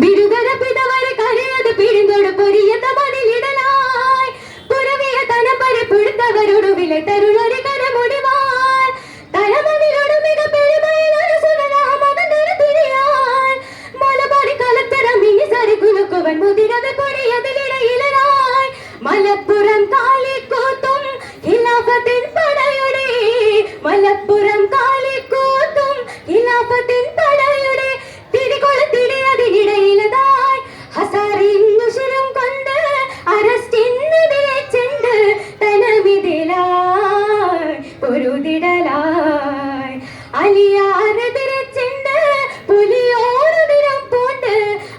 ബിരുദര പിതവരെ കരയത് പിഴിന്തോട് പൊരിയത്ത മതിലിടലായി പുറവിയ തലപ്പരി പുഴുത്തവരൊടുവിലെ തരുളൊരു കരമുടിവാൻ തലമതിലൊടു മിക പെരുമയിലൊരു സുരനാമതനൊരു തിരിയാൻ മലബാറി കലത്തര മിനി സരി കുലുക്കുവൻ മുതിരത് പൊടിയതിലിടയിലായി മലപ്പുറം കാലിക്കൂത്തും ഖിലാഫത്തിൻ പടയുടെ മലപ്പുറം കാലിക്കൂത്തും ഖിലാഫത്തിൻ പൊരുതിടലായി അലിയാറെതിരെ ചെണ്ട് പുലിയോറുതിരം പൂണ്ട്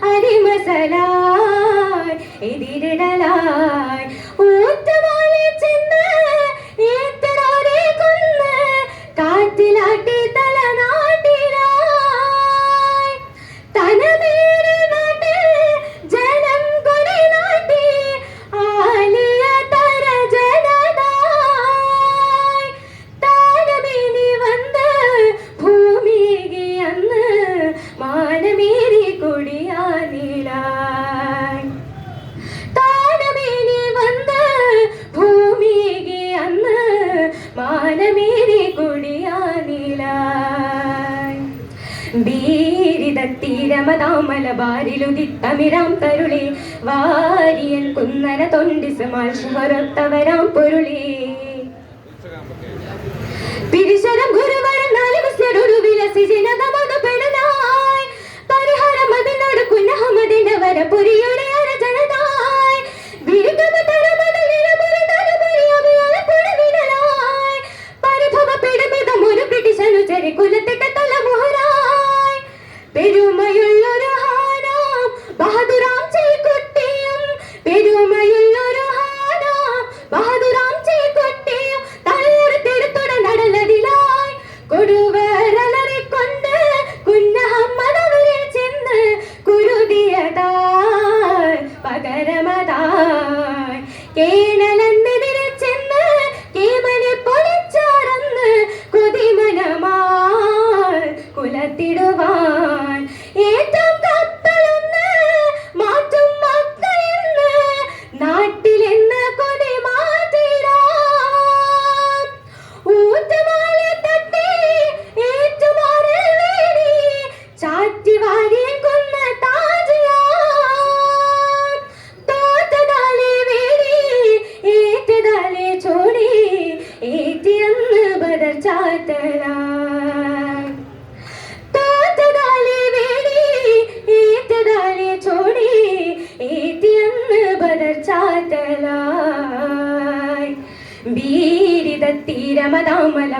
അരിമസലായി. എതിരിടലായി. മാനമേറി കൊടിയാനിലായി. ബീരിതത്തീരമതാമലബാരിലുദിത്തമിരാം തരുളി വാരിയൻ കുന്നന തൊണ്ടിസമാൽ ഷുഹറൊത്തവരാം പൊരുളി. പിരിശരം ഗുരുവരൻ Okay,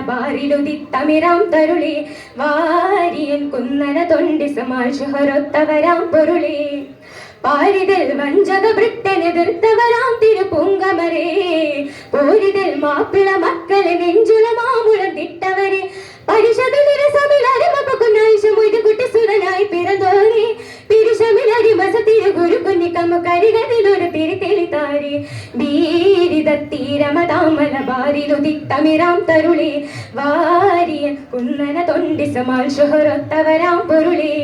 ബീരിതത്തീരമതാമലബാരിലുദിത്തമിരാം തരുളി വാരിയൻ കുന്നന തൊണ്ടി സമാശുഹരൊത്തവരാം പൊരുളി. പാരിതൽ വഞ്ചക ബ്രിട്ടനെതിർത്തവരാം തിരുപൂങ്കമരേ പോരിതൽ മാപ്പിള മക്കളെ നെഞ്ചുള മാമുളം തിട്ടവരെ പരിശമിലരസമിലരമൊരു സുതനായി പിറന്തോനെ പിരിശമിലരിമസത്തിരു ഗുരു കുഞ്ഞിക്കമ്മുക്കരികതിലൊരു തിരിതെളിത്താരി. ബീരിതത്തീരമതാമല ബാരിലുദിത്തമിരാം തരുളി. വാരിയ കുന്നന തൊണ്ടിസമാൽ ഷുഹറൊത്തവരാം പൊരുളേ.